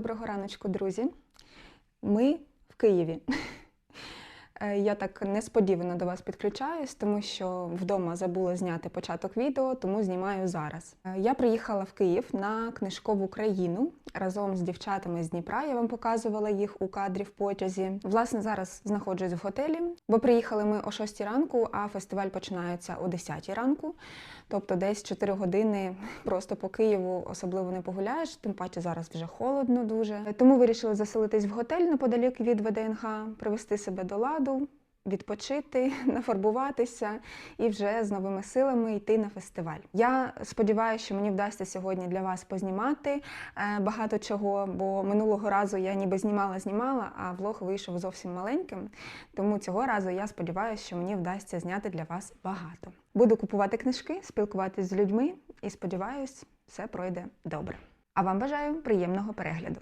Доброго раночку, друзі. Ми в Києві. Е, Я так несподівано до вас підключаюсь, тому що вдома забула зняти початок відео, тому знімаю зараз. Е, Я приїхала в Київ на книжкову країну разом з дівчатами з Дніпра. Я вам показувала їх у кадрі в потязі. Власне, зараз знаходжусь в готелі, бо приїхали ми о 6 ранку, а фестиваль починається о 10 ранку. Тобто десь 4 години просто по Києву особливо не погуляєш, тим паче зараз вже холодно дуже. Тому вирішили заселитись в готель неподалік від ВДНХ, привести себе до ладу, відпочити, нафарбуватися і вже з новими силами йти на фестиваль. Я сподіваюся, що мені вдасться сьогодні для вас познімати е, багато чого, бо минулого разу я ніби знімала, знімала, а влог вийшов зовсім маленьким. Тому цього разу я сподіваюся, що мені вдасться зняти для вас багато. Буду купувати книжки, спілкуватись з людьми і сподіваюсь, все пройде добре. А вам бажаю приємного перегляду.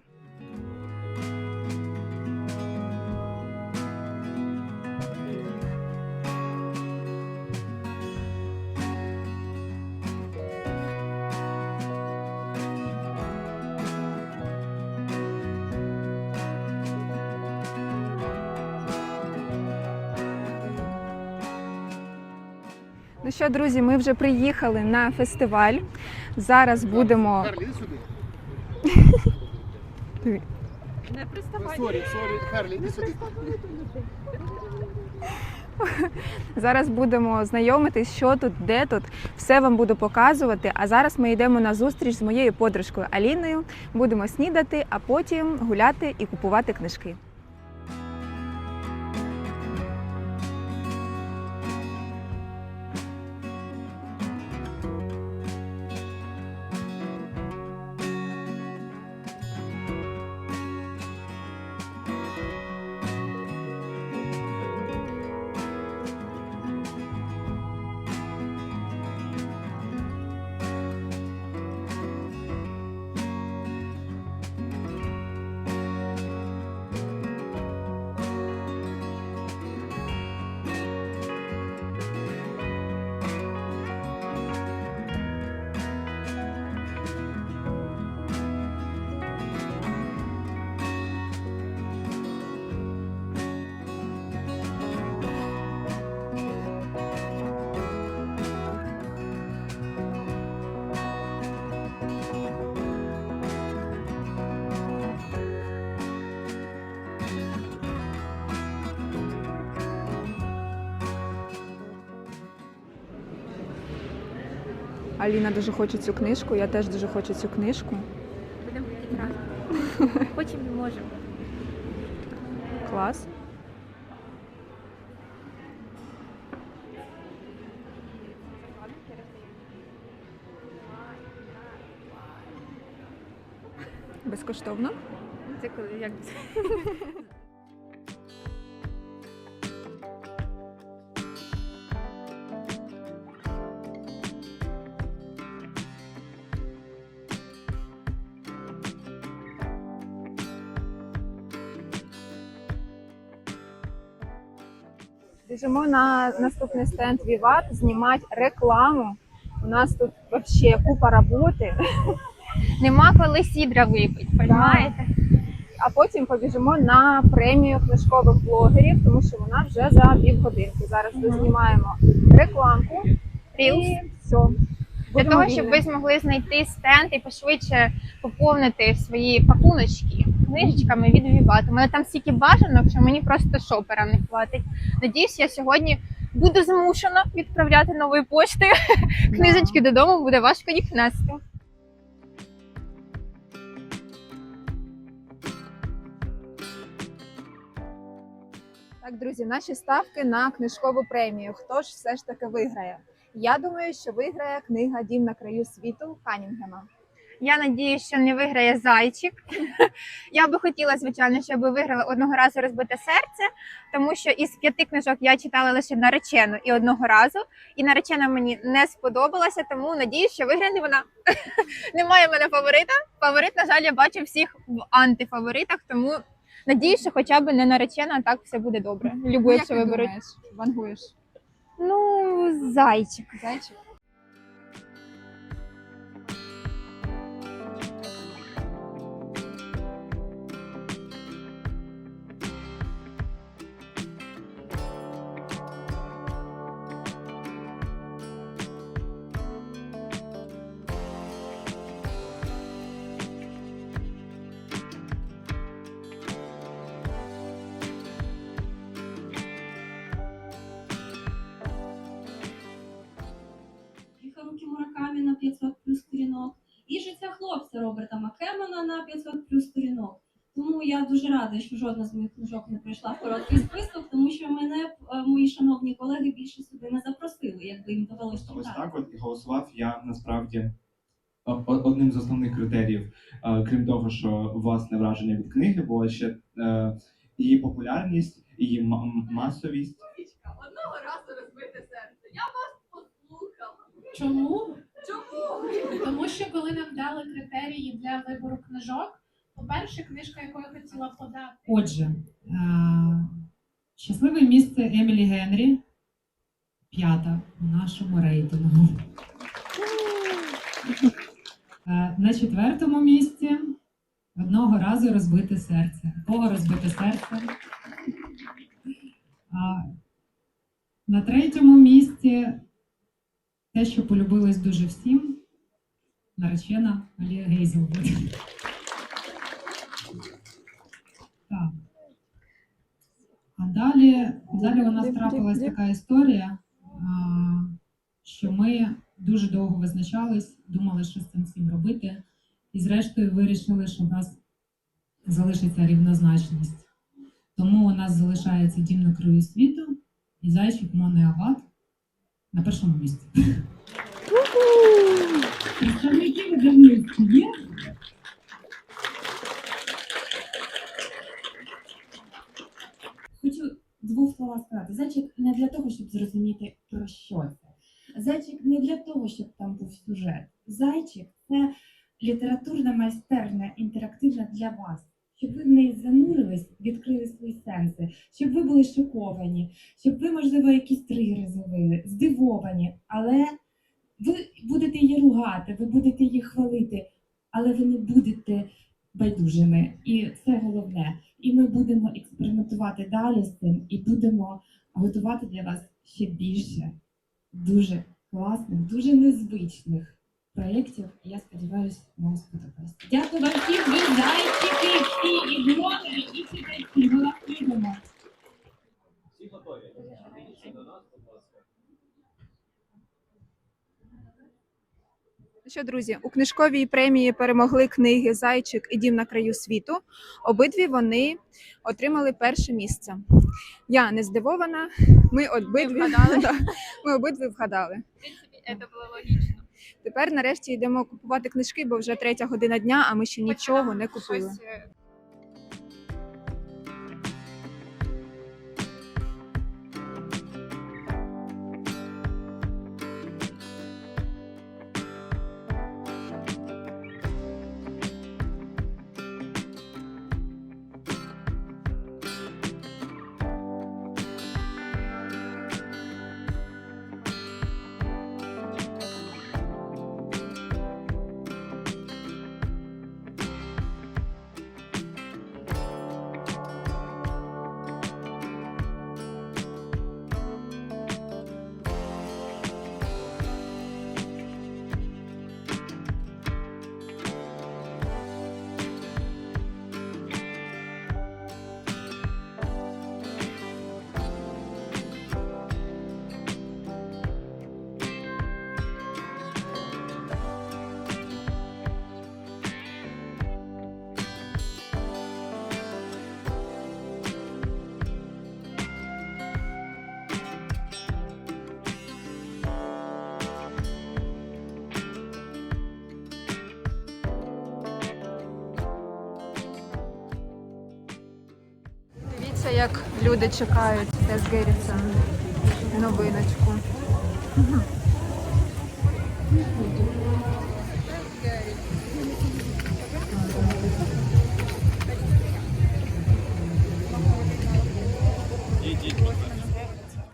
Ну що, друзі, ми вже приїхали на фестиваль. Зараз будемо. Харлі. Не приставай. Сорі, сорі, Харлі, іди сюди. Зараз будемо знайомитись, що тут, де тут. Все вам буду показувати. А зараз ми йдемо на зустріч з моєю подружкою Аліною. Будемо снідати, а потім гуляти і купувати книжки. Аліна дуже хоче цю книжку, я теж дуже хочу цю книжку. Будемо хотіти разом. Хочемо не можемо. Клас. Безкоштовно. Це коли як Біжимо на наступний стенд Віват знімати рекламу. У нас тут взагалі купа роботи, нема коли сідра випити, розумієте? а потім побіжимо на премію книжкових блогерів, тому що вона вже за півгодинки. Зараз ми знімаємо рекламку Рілс. і все. Для Будемо того, щоб вільні. ви змогли знайти стенд і пошвидше поповнити свої пакуночки книжечками від Віват. У мене там стільки бажанок, що мені просто шопера не хватить. Надіюсь, я сьогодні буду змушена відправляти новою поштою книжечки додому, буде важко їх нести. Так, друзі, наші ставки на книжкову премію. Хто ж все ж таки виграє? Я думаю, що виграє книга Дім на краю світу Канінгема. Я надію, що не виграє зайчик. Я би хотіла, звичайно, щоб виграла одного разу розбите серце, тому що із п'яти книжок я читала лише наречену і одного разу. І наречена мені не сподобалася, тому надію, що виграє вона. Немає в мене фаворита. Фаворит, на жаль, я бачу всіх в антифаворитах, тому надію, що хоча б не наречена, а так все буде добре. Люблю, якщо виберуть. Вангуєш? Ну, зайчик. Зайчик? Що жодна з моїх книжок не пройшла в короткий список, тому що мене б, е, мої шановні колеги більше сюди не запросили, якби їм довелося Ось так от і голосував я насправді одним з основних критеріїв, е, крім того, що власне враження від книги, було ще е, її популярність, її масовість. Одного разу розбите серце. Я вас послухала. Чому? Чому? Тому що коли нам дали критерії для вибору книжок, по-перше, книжка, яку я хотіла подати. Отже, е, щасливе місце Емілі Генрі, п'ята у нашому рейтингу. Е, На четвертому місці одного разу розбите серце. Кого розбите серце? А, На третьому місці те, що полюбилось дуже всім, наречена Алія Гейзелвуд. Так. А далі, далі у нас трапилась така історія, що ми дуже довго визначались, думали, що з цим всім робити, і зрештою вирішили, що в нас залишиться рівнозначність. Тому у нас залишається дім на краю світу і зайчик Абат на першому місці. Представники видавництва є? Хочу словах сказати. Зайчик не для того, щоб зрозуміти про що це. Зайчик не для того, щоб там був сюжет. Зайчик це літературна майстерня інтерактивна для вас. Щоб ви в неї занурились, відкрили свої сенси, щоб ви були шоковані, щоб ви, можливо, якісь тригери зловили, здивовані, але ви будете її ругати, ви будете її хвалити, але ви не будете байдужими. І це головне. І ми будемо експериментувати далі з цим і будемо готувати для вас ще більше дуже класних, дуже незвичних проєктів. Я сподіваюся, вам сподобається. Дякую вам всім, ви зайчики, всі і блогери, і читачі. Ми вас любимо. Ну Що, друзі, у книжковій премії перемогли книги Зайчик і Дім на краю світу. Обидві вони отримали перше місце. Я не здивована. Ми обидві вгадали? Да, ми обидві вгадали. В принципі, це було логічно. Тепер нарешті йдемо купувати книжки, бо вже третя година дня, а ми ще нічого не купили. Люди чекають Тес Геррітсон новиночку.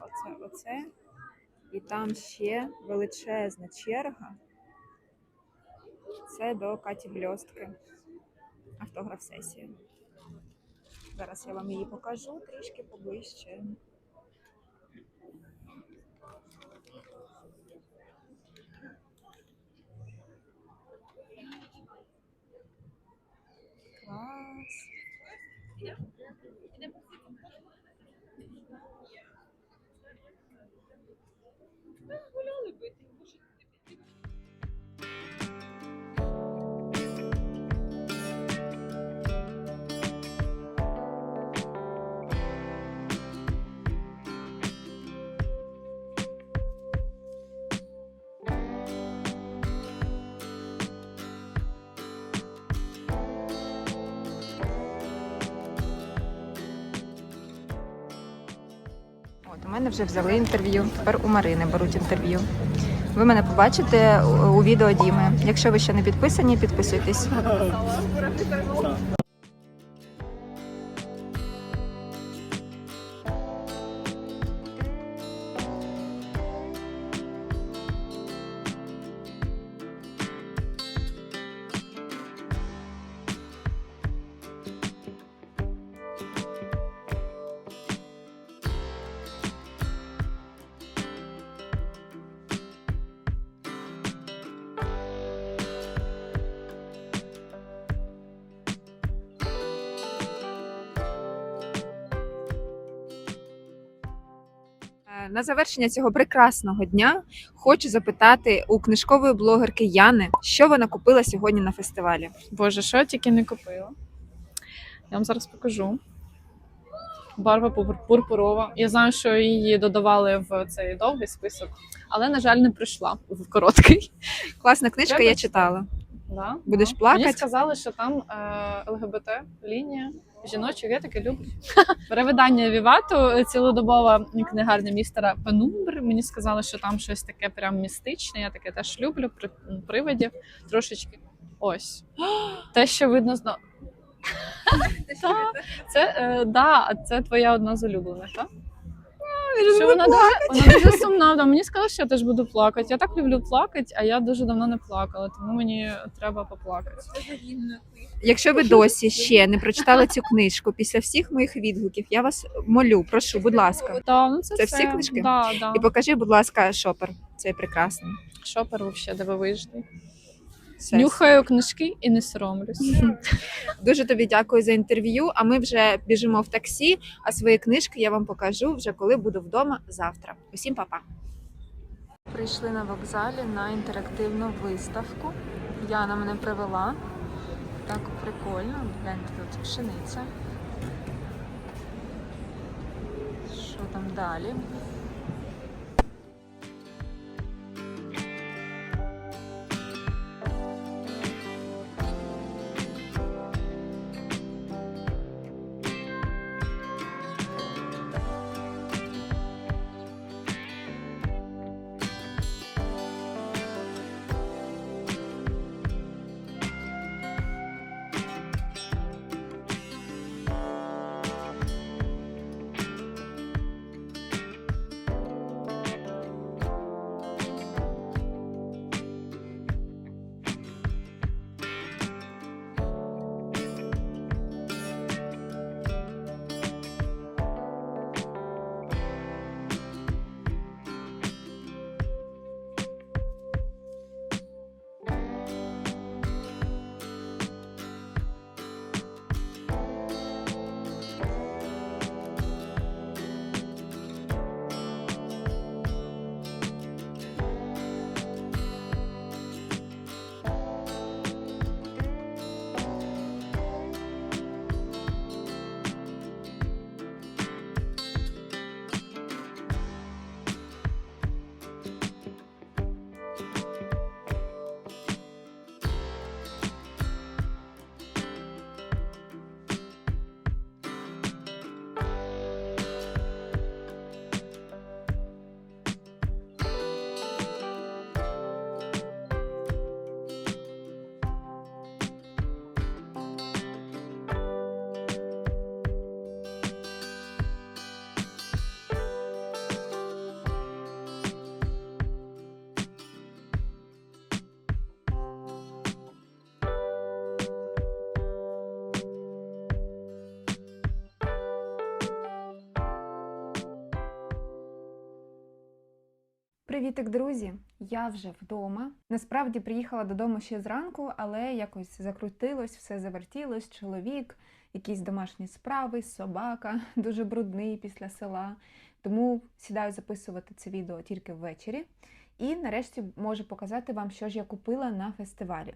Оце, оце. І там ще величезна черга. Це до Каті Бльостки. Автограф сесії. Зараз я вам її покажу трішки поближче. Клас. Мене вже взяли інтерв'ю. Тепер у Марини беруть інтерв'ю. Ви мене побачите у відео Діми. Якщо ви ще не підписані, підписуйтесь. На завершення цього прекрасного дня хочу запитати у книжкової блогерки Яни, що вона купила сьогодні на фестивалі. Боже, що я тільки не купила. Я вам зараз покажу. Барва пур- пурпурова. Я знаю, що її додавали в цей довгий список, але, на жаль, не прийшла в короткий. Класна книжка, Треба я читала. Да, Будеш да. плакать? Мені сказали, що там е, ЛГБТ лінія жіночок, я таке люблю. Перевидання Вівату, цілодобова книгарня містера Пенумбр. Мені сказали, що там щось таке прям містичне. Я таке теж люблю. При, привидів трошечки. Ось. Те, що видно зно. Це е, да, це твоя одна з улюблених, так? Що вона дуже, вона дуже сумна. Да, мені сказали, що я теж буду плакати. Я так люблю плакати, а я дуже давно не плакала, тому мені треба поплакати. Якщо ви досі ще не прочитали цю книжку після всіх моїх відгуків, я вас молю, прошу, будь ласка. Да, ну це, Це все. всі книжки? Да, да. І покажи, будь ласка, шопер. Цей прекрасний. Шопер вообще дивовижний. Все. Нюхаю книжки і не соромлюсь. Дуже тобі дякую за інтерв'ю. А ми вже біжимо в таксі. А свої книжки я вам покажу вже коли буду вдома завтра. Усім па-па. Прийшли на вокзалі на інтерактивну виставку. Яна мене привела. Так прикольно. Гляньте, тут пшениця. Що там далі? Привітик, друзі! Я вже вдома. Насправді приїхала додому ще зранку, але якось закрутилось, все завертілось. Чоловік, якісь домашні справи, собака, дуже брудний після села. Тому сідаю записувати це відео тільки ввечері. І нарешті можу показати вам, що ж я купила на фестивалі.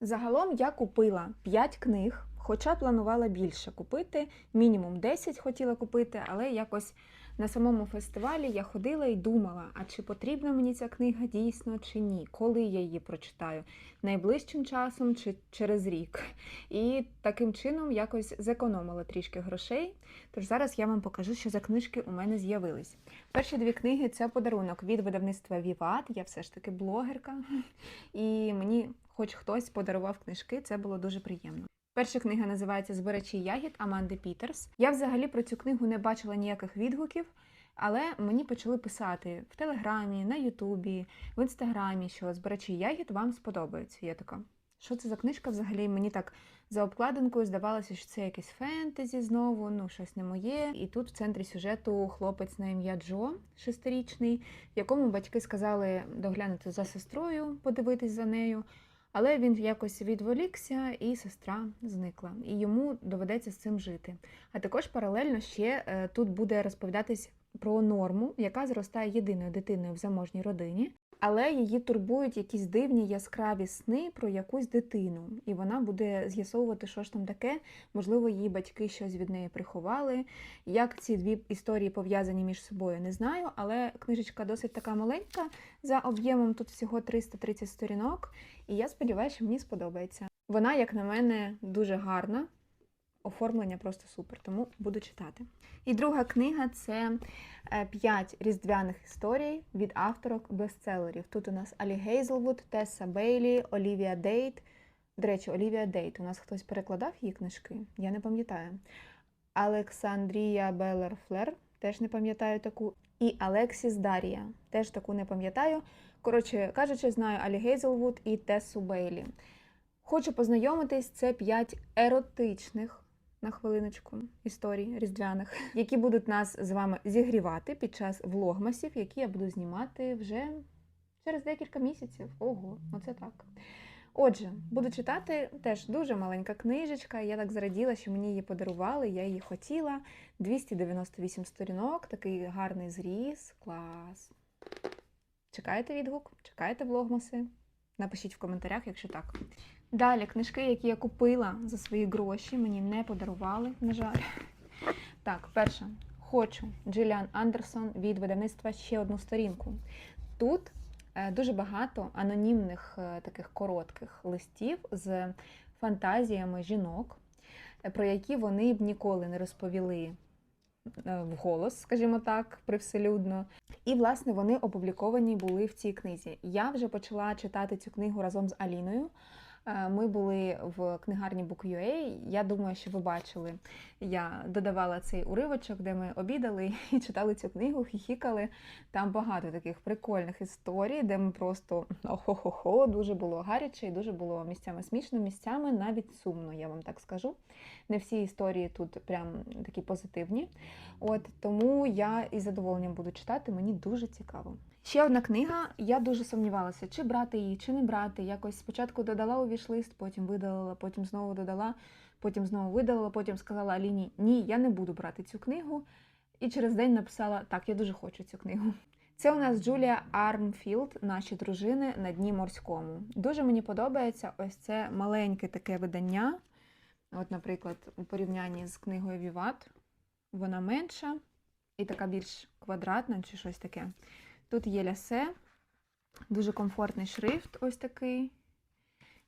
Загалом я купила 5 книг, хоча планувала більше купити, мінімум 10 хотіла купити, але якось На самому фестивалі я ходила і думала, а чи потрібна мені ця книга дійсно чи ні, коли я її прочитаю, найближчим часом чи через рік. І таким чином якось зекономила трішки грошей. Тож зараз я вам покажу, що за книжки у мене з'явились. Перші дві книги це подарунок від видавництва Віват. Я все ж таки блогерка, і мені хоч хтось подарував книжки, це було дуже приємно. Перша книга називається Збирачі ягід Аманди Пітерс. Я взагалі про цю книгу не бачила ніяких відгуків, але мені почали писати в Телеграмі, на Ютубі, в Інстаграмі, що збирачі ягід вам сподобаються. Я така, що це за книжка взагалі? Мені так за обкладинкою здавалося, що це якесь фентезі знову, ну щось не моє. І тут в центрі сюжету хлопець на ім'я Джо, шестирічний, якому батьки сказали доглянути за сестрою, подивитись за нею. Але він якось відволікся, і сестра зникла, і йому доведеться з цим жити. А також паралельно ще е, тут буде розповідатись про норму, яка зростає єдиною дитиною в заможній родині, але її турбують якісь дивні яскраві сни про якусь дитину, і вона буде з'ясовувати, що ж там таке. Можливо, її батьки щось від неї приховали. Як ці дві історії пов'язані між собою, не знаю, але книжечка досить така маленька. За об'ємом тут всього 330 сторінок, і я сподіваюся, що мені сподобається. Вона, як на мене, дуже гарна. Оформлення просто супер, тому буду читати. І друга книга це е, п'ять різдвяних історій від авторок бестселерів. Тут у нас Алі Гейзелвуд, Тесса Бейлі, Олівія Дейт. До речі, Олівія Дейт. У нас хтось перекладав її книжки? Я не пам'ятаю. Александрія Беллер Флер, теж не пам'ятаю таку. І Алексіс Дарія, теж таку не пам'ятаю. Коротше кажучи, знаю Алі Гейзелвуд і Тессу Бейлі. Хочу познайомитись, це п'ять еротичних на хвилиночку історій різдвяних, які будуть нас з вами зігрівати під час влогмасів, які я буду знімати вже через декілька місяців. Ого, оце так. Отже, буду читати теж дуже маленька книжечка. Я так зраділа, що мені її подарували, я її хотіла. 298 сторінок, такий гарний зріз. Клас. Чекаєте відгук? Чекаєте влогмаси? Напишіть в коментарях, якщо так. Далі книжки, які я купила за свої гроші, мені не подарували, на жаль. Так, перша. Хочу Джиліан Андерсон від видавництва ще одну сторінку. Тут е, дуже багато анонімних е, таких коротких листів з фантазіями жінок, е, про які вони б ніколи не розповіли вголос, скажімо так, привселюдно. І, власне, вони опубліковані були в цій книзі. Я вже почала читати цю книгу разом з Аліною. Е, Ми були в книгарні Book.ua. Я думаю, що ви бачили. Я додавала цей уривочок, де ми обідали і читали цю книгу, хіхікали. Там багато таких прикольних історій, де ми просто охо-хо-хо, дуже було гаряче і дуже було місцями смішно, місцями навіть сумно, я вам так скажу. Не всі історії тут прям такі позитивні. От тому я із задоволенням буду читати, мені дуже цікаво. Ще одна книга. Я дуже сумнівалася, чи брати її, чи не брати. Якось спочатку додала у вішлист, потім видалила, потім знову додала, потім знову видалила, потім сказала Аліні, ні, я не буду брати цю книгу. І через день написала: так, я дуже хочу цю книгу. Це у нас Джулія Армфілд, наші дружини на дні морському. Дуже мені подобається ось це маленьке таке видання. От, наприклад, у порівнянні з книгою Віват, вона менша і така більш квадратна чи щось таке. Тут є лясе, дуже комфортний шрифт, ось такий.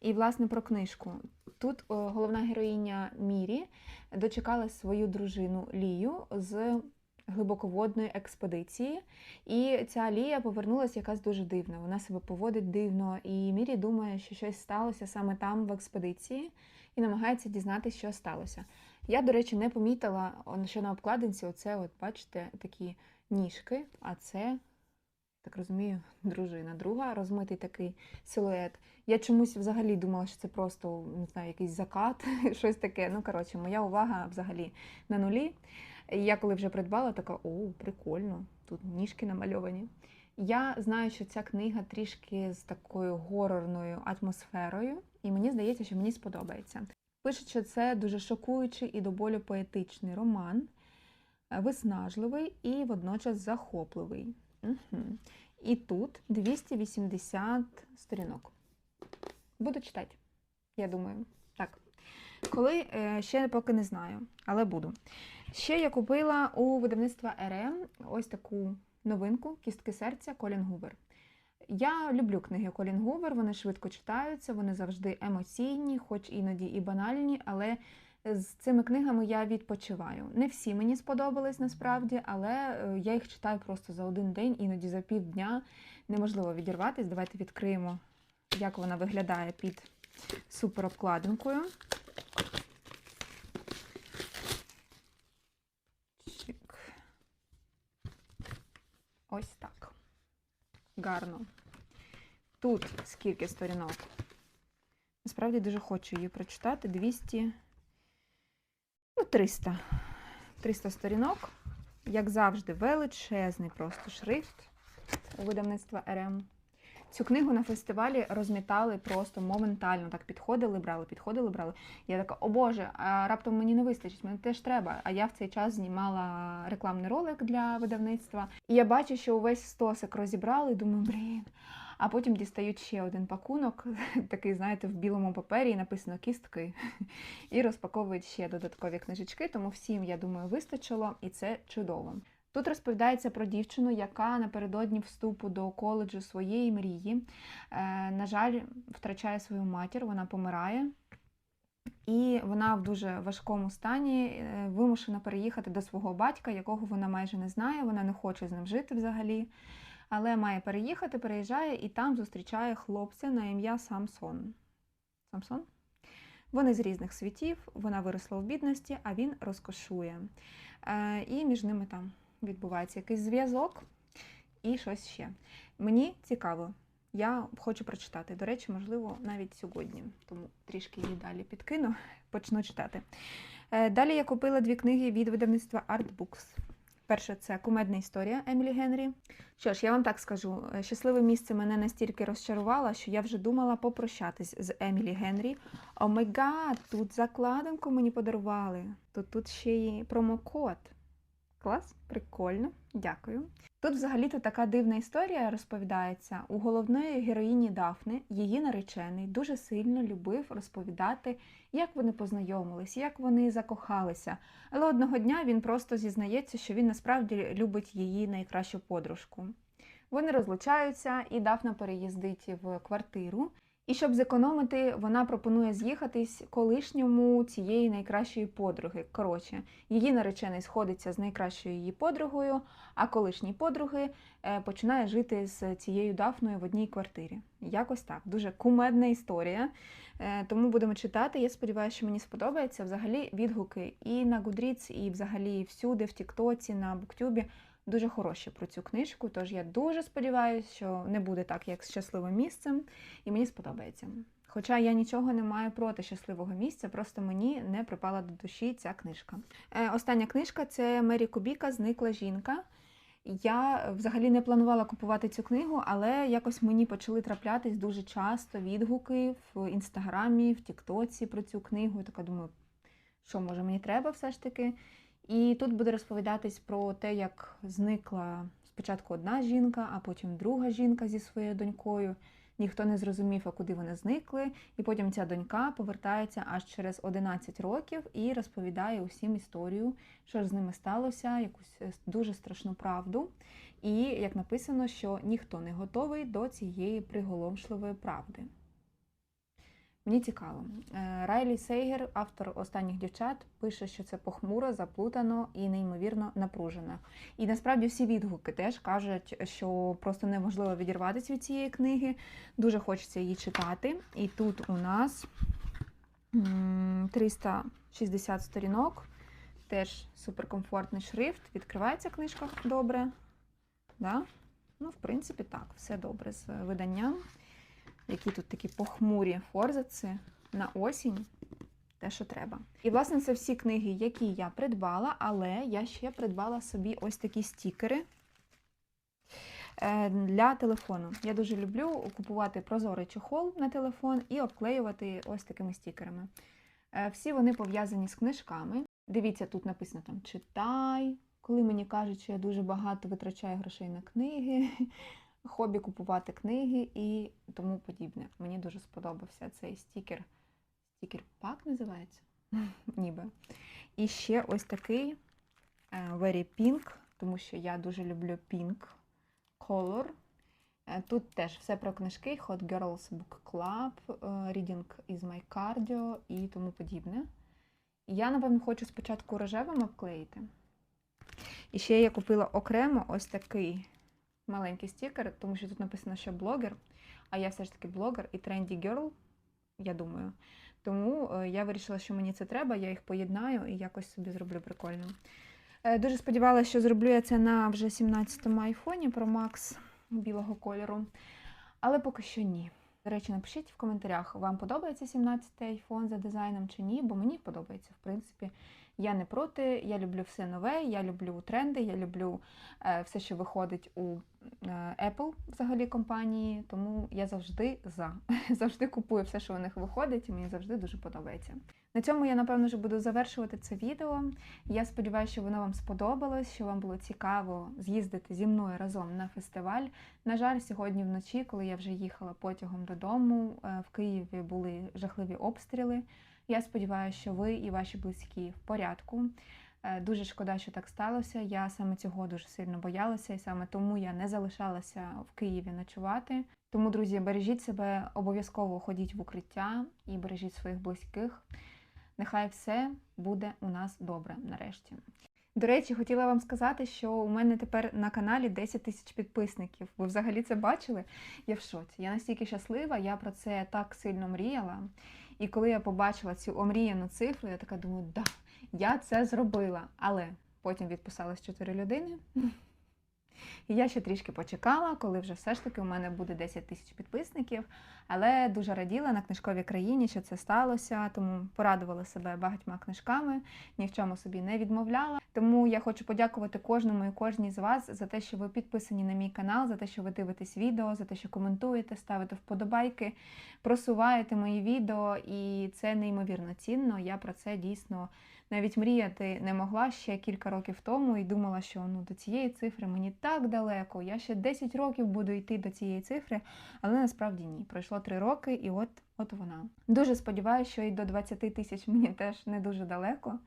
І, власне, про книжку. Тут головна героїня Мірі дочекала свою дружину Лію з глибоководної експедиції. І ця Лія повернулася якась дуже дивна. Вона себе поводить дивно, і Мірі думає, що щось сталося саме там в експедиції, і намагається дізнатися, що сталося. Я, до речі, не помітила, що на обкладинці, оце, от, бачите, такі ніжки, а це так розумію, дружина. Друга розмитий такий силует. Я чомусь взагалі думала, що це просто не знаю, якийсь закат, щось таке. Ну, коротше, моя увага взагалі на нулі. Я коли вже придбала, така о, прикольно, тут ніжки намальовані. Я знаю, що ця книга трішки з такою горорною атмосферою, і мені здається, що мені сподобається. Пишуть, що це дуже шокуючий і до болю поетичний роман, виснажливий і водночас захопливий. Угу. І тут 280 сторінок. Буду читати, я думаю. Так. Коли е, ще поки не знаю, але буду. Ще я купила у видавництва РМ ось таку новинку Кістки серця Колін Гувер. Я люблю книги Колін Гувер, вони швидко читаються, вони завжди емоційні, хоч іноді і банальні, але з цими книгами я відпочиваю. Не всі мені сподобались насправді, але е, я їх читаю просто за один день, іноді за півдня. Неможливо відірватись. Давайте відкриємо, як вона виглядає під суперобкладинкою. Ось так. Гарно. Тут скільки сторінок? Насправді дуже хочу її прочитати. 200, ну, 300. 300 сторінок. Як завжди, величезний просто шрифт у видавництва РМ. Цю книгу на фестивалі розмітали просто моментально. Так підходили, брали, підходили, брали. Я така, о Боже, а раптом мені не вистачить, мені теж треба. А я в цей час знімала рекламний ролик для видавництва. І я бачу, що увесь стосик розібрали, і думаю, блін. А потім дістають ще один пакунок, такий, знаєте, в білому папері, і написано кістки. І розпаковують ще додаткові книжечки, тому всім, я думаю, вистачило, і це чудово. Тут розповідається про дівчину, яка напередодні вступу до коледжу своєї мрії, е, на жаль, втрачає свою матір, вона помирає. І вона в дуже важкому стані е, вимушена переїхати до свого батька, якого вона майже не знає, вона не хоче з ним жити взагалі. Але має переїхати, переїжджає і там зустрічає хлопця на ім'я Самсон. Самсон? Вони з різних світів, вона виросла в бідності, а він розкошує. Е, І між ними там відбувається якийсь зв'язок і щось ще. Мені цікаво, я хочу прочитати. До речі, можливо, навіть сьогодні, тому трішки її далі підкину, почну читати. Е, Далі я купила дві книги від видавництва Art Books. Перше це кумедна історія Емілі Генрі. Що ж, я вам так скажу: е, щасливе місце мене настільки розчарувало, що я вже думала попрощатись з Емілі Генрі. О май гад, тут закладинку мені подарували. Тут тут ще й промокод. Клас, прикольно, дякую. Тут взагалі-то така дивна історія розповідається. У головної героїні Дафни її наречений дуже сильно любив розповідати, як вони познайомились, як вони закохалися. Але одного дня він просто зізнається, що він насправді любить її найкращу подружку. Вони розлучаються, і Дафна переїздить в квартиру. І щоб зекономити, вона пропонує з'їхатись колишньому цієї найкращої подруги. Коротше, її наречений сходиться з найкращою її подругою, а колишній подруги е, починає жити з цією Дафною в одній квартирі. Якось так. Дуже кумедна історія. Е, Тому будемо читати. Я сподіваюся, що мені сподобається. Взагалі відгуки і на Goodreads, і взагалі всюди, в Тіктоці, на Буктюбі. Дуже хороші про цю книжку, тож я дуже сподіваюся, що не буде так, як з щасливим місцем, і мені сподобається. Хоча я нічого не маю проти щасливого місця, просто мені не припала до душі ця книжка. Е, остання книжка це Мері Кубіка Зникла жінка. Я взагалі не планувала купувати цю книгу, але якось мені почали траплятись дуже часто відгуки в інстаграмі, в Тіктоці про цю книгу. Я така думаю, що може мені треба все ж таки. І тут буде розповідатись про те, як зникла спочатку одна жінка, а потім друга жінка зі своєю донькою. Ніхто не зрозумів, а куди вони зникли. І потім ця донька повертається аж через 11 років і розповідає усім історію, що ж з ними сталося, якусь е, дуже страшну правду. І як написано, що ніхто не готовий до цієї приголомшливої правди. Мені цікаво. Е, Райлі Сейгер, автор останніх дівчат, пише, що це похмуро, заплутано і неймовірно напружено. І насправді всі відгуки теж кажуть, що просто неможливо відірватися від цієї книги. Дуже хочеться її читати. І тут у нас 360 сторінок, теж суперкомфортний шрифт. Відкривається книжка добре. Да? Ну, в принципі, так, все добре з виданням які тут такі похмурі форзаци на осінь. Те, що треба. І, власне, це всі книги, які я придбала, але я ще придбала собі ось такі стікери е, для телефону. Я дуже люблю купувати прозорий чохол на телефон і обклеювати ось такими стікерами. Е, Всі вони пов'язані з книжками. Дивіться, тут написано там читай. Коли мені кажуть, що я дуже багато витрачаю грошей на книги, хобі купувати книги і тому подібне. Мені дуже сподобався цей стікер. Стікер пак називається? Ніби. І ще ось такий е, Very Pink, тому що я дуже люблю pink color. Е, Тут теж все про книжки, Hot Girls Book Club, е, Reading is my cardio і тому подібне. Я, напевно, хочу спочатку рожевим обклеїти. І ще я купила окремо ось такий маленький стікер, тому що тут написано, що блогер, а я все ж таки блогер і тренді girl, я думаю. Тому е, я вирішила, що мені це треба, я їх поєднаю і якось собі зроблю прикольно. Е, Дуже сподівалася, що зроблю я це на вже 17-му айфоні Pro Max білого кольору, але поки що ні. До речі, напишіть в коментарях, вам подобається 17-й iPhone за дизайном чи ні, бо мені подобається, в принципі. Я не проти, я люблю все нове, я люблю тренди, я люблю е, все, що виходить у е, Apple взагалі компанії, тому я завжди за. завжди купую все, що у них виходить, і мені завжди дуже подобається. На цьому я, напевно, вже буду завершувати це відео. Я сподіваюся, що воно вам сподобалось, що вам було цікаво з'їздити зі мною разом на фестиваль. На жаль, сьогодні вночі, коли я вже їхала потягом додому, е, в Києві були жахливі обстріли. Я сподіваюся, що ви і ваші близькі в порядку. Е, Дуже шкода, що так сталося. Я саме цього дуже сильно боялася, і саме тому я не залишалася в Києві ночувати. Тому, друзі, бережіть себе, обов'язково ходіть в укриття і бережіть своїх близьких. Нехай все буде у нас добре нарешті. До речі, хотіла вам сказати, що у мене тепер на каналі 10 тисяч підписників. Ви взагалі це бачили? Я в шоці. Я настільки щаслива, я про це так сильно мріяла. І коли я побачила цю омріяну цифру, я така думаю, да, я це зробила. Але потім відписалось чотири людини. І я ще трішки почекала, коли вже все ж таки у мене буде 10 тисяч підписників. Але дуже раділа на книжковій країні, що це сталося, тому порадувала себе багатьма книжками, ні в чому собі не відмовляла. Тому я хочу подякувати кожному і кожній з вас за те, що ви підписані на мій канал, за те, що ви дивитесь відео, за те, що коментуєте, ставите вподобайки, просуваєте мої відео, і це неймовірно цінно. Я про це дійсно навіть мріяти не могла ще кілька років тому і думала, що ну до цієї цифри мені так далеко. Я ще 10 років буду йти до цієї цифри, але насправді ні. Пройшло 3 роки, і от, от вона. Дуже сподіваюся, що і до 20 тисяч мені теж не дуже далеко.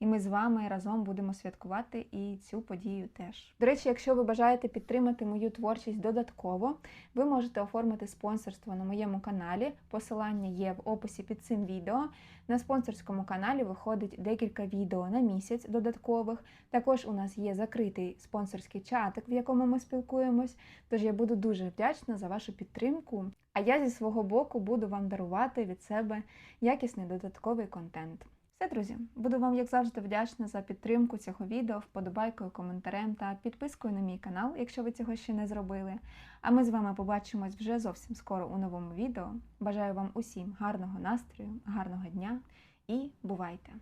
І ми з вами разом будемо святкувати і цю подію теж. До речі, якщо ви бажаєте підтримати мою творчість додатково, ви можете оформити спонсорство на моєму каналі. Посилання є в описі під цим відео. На спонсорському каналі виходить декілька відео на місяць додаткових. Також у нас є закритий спонсорський чатик, в якому ми спілкуємось. Тож я буду дуже вдячна за вашу підтримку. А я зі свого боку буду вам дарувати від себе якісний додатковий контент. Все, друзі, буду вам, як завжди, вдячна за підтримку цього відео, вподобайкою, коментарем та підпискою на мій канал, якщо ви цього ще не зробили. А ми з вами побачимось вже зовсім скоро у новому відео. Бажаю вам усім гарного настрою, гарного дня і бувайте!